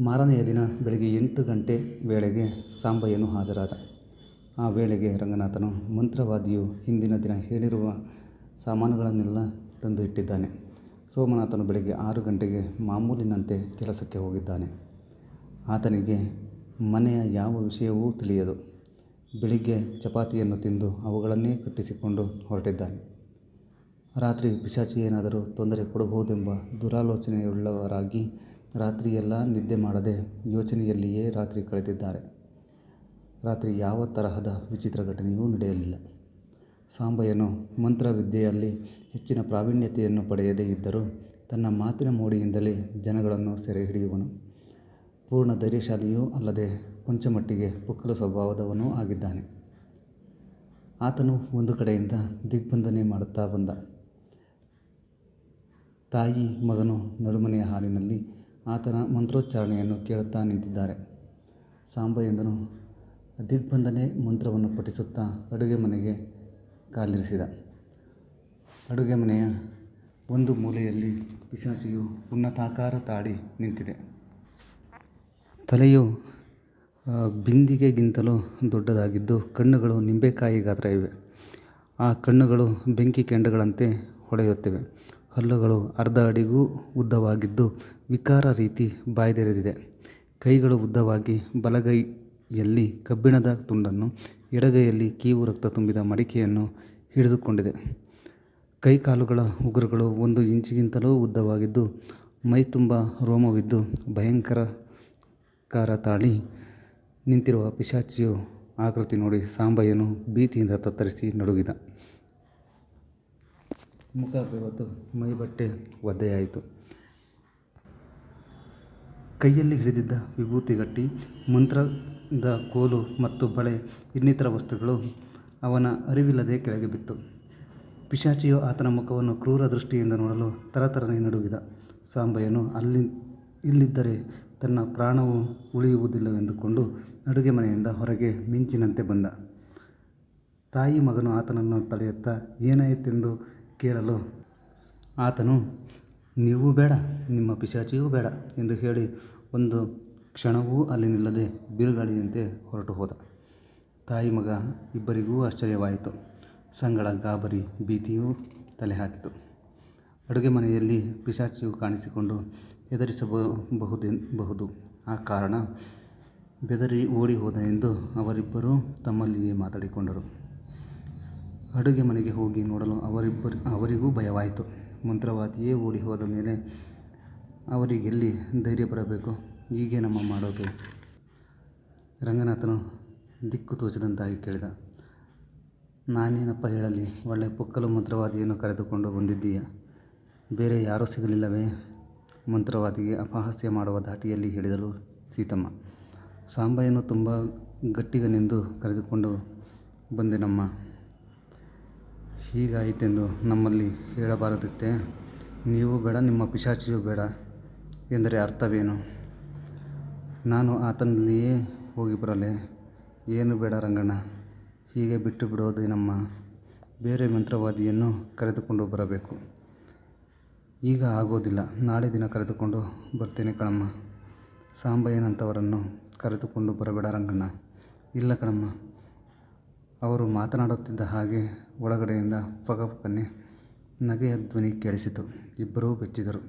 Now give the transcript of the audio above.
ಮಾರನೆಯ ದಿನ ಬೆಳಗ್ಗೆ ಎಂಟು ಗಂಟೆ ವೇಳೆಗೆ ಸಾಂಬಯ್ಯನು ಹಾಜರಾದ. ಆ ವೇಳೆಗೆ ರಂಗನಾಥನು ಮಂತ್ರವಾದಿಯು ಹಿಂದಿನ ದಿನ ಹೇಳಿರುವ ಸಾಮಾನುಗಳನ್ನೆಲ್ಲ ತಂದು ಇಟ್ಟಿದ್ದಾನೆ. ಸೋಮನಾಥನು ಬೆಳಗ್ಗೆ ಆರು ಗಂಟೆಗೆ ಮಾಮೂಲಿನಂತೆ ಕೆಲಸಕ್ಕೆ ಹೋಗಿದ್ದಾನೆ. ಆತನಿಗೆ ಮನೆಯ ಯಾವ ವಿಷಯವೂ ತಿಳಿಯದು. ಬೆಳಿಗ್ಗೆ ಚಪಾತಿಯನ್ನು ತಿಂದು ಅವುಗಳನ್ನೇ ಕಟ್ಟಿಸಿಕೊಂಡು ಹೊರಟಿದ್ದಾನೆ. ರಾತ್ರಿ ಪಿಶಾಚಿ ಏನಾದರೂ ತೊಂದರೆ ಕೊಡಬಹುದೆಂಬ ದುರಾಲೋಚನೆಯುಳ್ಳವರಾಗಿ ರಾತ್ರಿಯೆಲ್ಲ ನಿದ್ದೆ ಮಾಡದೆ ಯೋಚನೆಯಲ್ಲಿಯೇ ರಾತ್ರಿ ಕಳೆದಿದ್ದಾರೆ. ರಾತ್ರಿ ಯಾವ ತರಹದ ವಿಚಿತ್ರ ಘಟನೆಯೂ ನಡೆಯಲಿಲ್ಲ. ಸಾಂಬಯ್ಯನು ಮಂತ್ರವಿದ್ಯೆಯಲ್ಲಿ ಹೆಚ್ಚಿನ ಪ್ರಾವೀಣ್ಯತೆಯನ್ನು ಪಡೆಯದೇ ಇದ್ದರೂ ತನ್ನ ಮಾತಿನ ಮೋಡಿಯಿಂದಲೇ ಜನಗಳನ್ನು ಸೆರೆ ಹಿಡಿಯುವನು ಪೂರ್ಣ ಧೈರ್ಯಶಾಲಿಯೂ ಅಲ್ಲದೆ ಕೊಂಚಮಟ್ಟಿಗೆ ಪುಕ್ಕಲು ಸ್ವಭಾವದವನೂ ಆಗಿದ್ದಾನೆ. ಆತನು ಒಂದು ಕಡೆಯಿಂದ ದಿಗ್ಬಂಧನೆ ಮಾಡುತ್ತಾ ಬಂದ. ತಾಯಿ ಮಗನು ನಡುಮನೆಯ ಹಾಲಿನಲ್ಲಿ ಆತನ ಮಂತ್ರೋಚ್ಚಾರಣೆಯನ್ನು ಕೇಳುತ್ತಾ ನಿಂತಿದ್ದಾರೆ. ಸಾಂಬಯ್ಯನು ದಿಗ್ಬಂಧನೆ ಮಂತ್ರವನ್ನು ಪಠಿಸುತ್ತಾ ಅಡುಗೆ ಮನೆಗೆ ಕಾಲಿರಿಸಿದ. ಅಡುಗೆ ಮನೆಯ ಒಂದು ಮೂಲೆಯಲ್ಲಿ ಪಿಶಾಚಿಯು ಉನ್ನತಾಕಾರ ತಾಡಿ ನಿಂತಿದೆ. ತಲೆಯು ಬಿಂದಿಗೆಗಿಂತಲೂ ದೊಡ್ಡದಾಗಿದ್ದು ಕಣ್ಣುಗಳು ನಿಂಬೆಕಾಯಿ ಗಾತ್ರ ಇವೆ. ಆ ಕಣ್ಣುಗಳು ಬೆಂಕಿ ಕೆಂಡಗಳಂತೆ ಹೊಳೆಯುತ್ತಿವೆ. ಹಲ್ಲುಗಳು ಅರ್ಧ ಅಡಿಗೂ ಉದ್ದವಾಗಿದ್ದು ವಿಕಾರ ರೀತಿ ಬಾಯ್ದೆರೆದಿದೆ. ಕೈಗಳು ಉದ್ದವಾಗಿ ಬಲಗೈಯಲ್ಲಿ ಕಬ್ಬಿಣದ ತುಂಡನ್ನು, ಎಡಗೈಯಲ್ಲಿ ಕೀವು ರಕ್ತ ತುಂಬಿದ ಮಡಿಕೆಯನ್ನು ಹಿಡಿದುಕೊಂಡಿದೆ. ಕೈಕಾಲುಗಳ ಉಗುರುಗಳು ಒಂದು ಇಂಚಿಗಿಂತಲೂ ಉದ್ದವಾಗಿದ್ದು ಮೈ ತುಂಬ ರೋಮವಿದ್ದು ಭಯಂಕರ ಕಾರ ತಾಳಿ ನಿಂತಿರುವ ಪಿಶಾಚಿಯು ಆಕೃತಿ ನೋಡಿ ಸಾಂಬಯ್ಯನು ಭೀತಿಯಿಂದ ತತ್ತರಿಸಿ ನಡುಗಿದ. ಮುಖ ಮೈಬಟ್ಟೆ ಒದ್ದೆಯಾಯಿತು. ಕೈಯಲ್ಲಿ ಹಿಡಿದಿದ್ದ ವಿಭೂತಿಗಟ್ಟಿ, ಮಂತ್ರದ ಕೋಲು ಮತ್ತು ಬಳೆ ಇನ್ನಿತರ ವಸ್ತುಗಳು ಅವನ ಅರಿವಿಲ್ಲದೆ ಕೆಳಗೆ ಬಿತ್ತು. ಪಿಶಾಚಿಯು ಆತನ ಮುಖವನ್ನು ಕ್ರೂರ ದೃಷ್ಟಿಯಿಂದ ನೋಡಲು ತರತರನೆ ನಡುಗಿದ. ಸಾಂಬಯ್ಯನು ಅಲ್ಲಿ ಇಲ್ಲಿದ್ದರೆ ತನ್ನ ಪ್ರಾಣವು ಉಳಿಯುವುದಿಲ್ಲವೆಂದುಕೊಂಡು ಅಡುಗೆಮನೆಯಿಂದ ಹೊರಗೆ ಮಿಂಚಿನಂತೆ ಬಂದ. ತಾಯಿ ಮಗನು ಆತನನ್ನು ತಡೆಯುತ್ತಾ ಏನಾಯಿತೆಂದು ಕೇಳಲು ಆತನು ನೀವೂ ಬೇಡ, ನಿಮ್ಮ ಪಿಶಾಚಿಯೂ ಬೇಡ ಎಂದು ಹೇಳಿ ಒಂದು ಕ್ಷಣವೂ ಅಲ್ಲಿ ನಿಲ್ಲದೆ ಬಿರುಗಾಳಿಯಂತೆ ಹೊರಟುಹೋದ. ತಾಯಿ ಮಗ ಇಬ್ಬರಿಗೂ ಆಶ್ಚರ್ಯವಾಯಿತು. ಸಂಗಡ ಗಾಬರಿ, ಭೀತಿಯೂ ಅಡುಗೆ ಮನೆಯಲ್ಲಿ ಪಿಶಾಚಿಯು ಕಾಣಿಸಿಕೊಂಡು ಹೆದರಿಸಬಹುದು. ಆ ಕಾರಣ ಬೆದರಿ ಓಡಿ ಹೋದ ಎಂದು ಅವರಿಬ್ಬರೂ ತಮ್ಮಲ್ಲಿಯೇ ಮಾತಾಡಿಕೊಂಡರು. ಅಡುಗೆ ಮನೆಗೆ ಹೋಗಿ ನೋಡಲು ಅವರಿಬ್ಬರು, ಅವರಿಗೂ ಭಯವಾಯಿತು. ಮಂತ್ರವಾದಿಯೇ ಓಡಿ ಹೋದ ಮೇಲೆ ಅವರಿಗೆಲ್ಲಿ ಧೈರ್ಯ ಬರಬೇಕು. ಹೀಗೆ ನಮ್ಮ ಮಾಡೋದು? ರಂಗನಾಥನು ದಿಕ್ಕು ತೋಚದಂತಾಗಿ ಕೇಳಿದ. ನಾನೇನಪ್ಪ ಹೇಳಲಿ. ಒಳ್ಳೆ ಪೊಕ್ಕಲು ಮಂತ್ರವಾದಿಯನ್ನು ಕರೆದುಕೊಂಡು ಬಂದಿದ್ದೀಯ. ಬೇರೆ ಯಾರೂ ಸಿಗಲಿಲ್ಲವೇ? ಮಂತ್ರವಾದಿಗೆ ಅಪಹಾಸ್ಯ ಮಾಡುವ ಧಾಟಿಯಲ್ಲಿ ಹೇಳಿದಳು ಸೀತಮ್ಮ. ಸಾಂಬಯ್ಯನು ತುಂಬ ಗಟ್ಟಿಗನೆಂದು ಕರೆದುಕೊಂಡು ಬಂದೆನಮ್ಮ. ಹೀಗಾಯಿತೆಂದು ನಮ್ಮಲ್ಲಿ ಹೇಳಬಾರದಿತ್ತೆ ನೀವು ಬೇಡ, ನಿಮ್ಮ ಪಿಶಾಚಿಯೂ ಬೇಡ ಎಂದರೆ ಅರ್ಥವೇನು? ನಾನು ಆತನಲ್ಲಿಯೇ ಹೋಗಿ ಬರಲೆ ಏನು ಬೇಡ ರಂಗಣ್ಣ, ಹೀಗೆ ಬಿಟ್ಟು ಬಿಡೋದೇ ನಮ್ಮ ಬೇರೆ ಮಂತ್ರವಾದಿಯನ್ನು ಕರೆದುಕೊಂಡು ಬರಬೇಕು. ಈಗ ಆಗೋದಿಲ್ಲ. ನಾಳೆ ದಿನ ಕರೆದುಕೊಂಡು ಬರ್ತೇನೆ ಕಣಮ್ಮ. ಸಾಂಬಯ್ಯನಂಥವರನ್ನು ಕರೆದುಕೊಂಡು ಬರಬೇಡ ರಂಗಣ್ಣ. ಇಲ್ಲ ಕಣಮ್ಮ. ಅವರು ಮಾತನಾಡುತ್ತಿದ್ದ ಹಾಗೆ ಒಳಗಡೆಯಿಂದ ಪಕಪಕನೆ ನಗೆಯ ಧ್ವನಿ ಕೇಳಿಸಿತು. ಇಬ್ಬರೂ ಬೆಚ್ಚಿದರು.